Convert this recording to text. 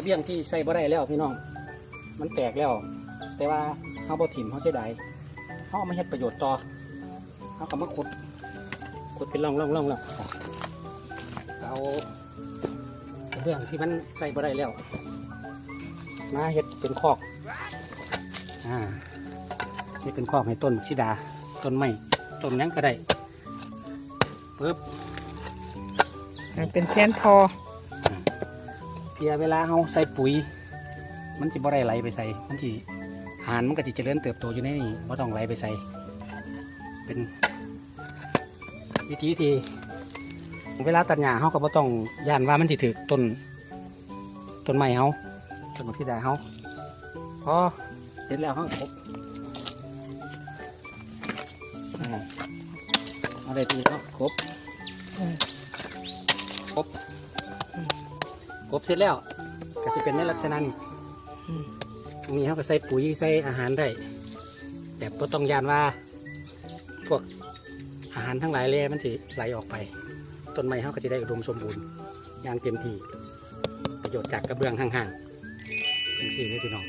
ระเบียงที่ใส่บ่ได้แล้วพี่น้อง มันแตกแล้ว แต่ว่าเฮาบ่ถิ่มเฮาเสียดายเฮาเอามาเฮ็ดประโยชน์ต่อเฮาก็มาขุดขุดเป็นร่องร่องร่องแล้วเอากระเบื้องที่มันใส่บ่ได้แล้ว มาเฮ็ดเป็นคอกอ่านี่เป็นคอกให้ต้นชิดา ต้นไม้ต้นหยังก็ได้ปึ๊บเป็นแทนพอ พียเวลาเราใส่ปุ๋ย มันจะบ่ได้ไหลไปใส่มันจะอาหารมันก็จะเจริญเติบโตอยู่ในนี้บ่ต้องไหลไปใส่เป็นวิธีที่เวลาตัดหญ้าเขาก็บ่ต้องย่านว่ามันสิถึกต้นต้นไม้เขาต้นบักที่ดาเขาพอเสร็จแล้วเขาครบอ่าเอาได้ทีเนาะครบครบ ครบเสร็จแล้วก็จะเป็นในลักษณะนี้อืมตรงนี้เขาก็ใส่ปุ๋ยใส่อาหารได้แบบบ่ต้องยานว่า พวกอาหารทั้งหลายเลยมันจะไหลออกไป ต้นไม้เขาก็จะได้อุดมสมบูรณ์อย่างเต็มที่ประโยชน์จากกระเบื้องห่างๆเป็นสี่เลยพี่น้อง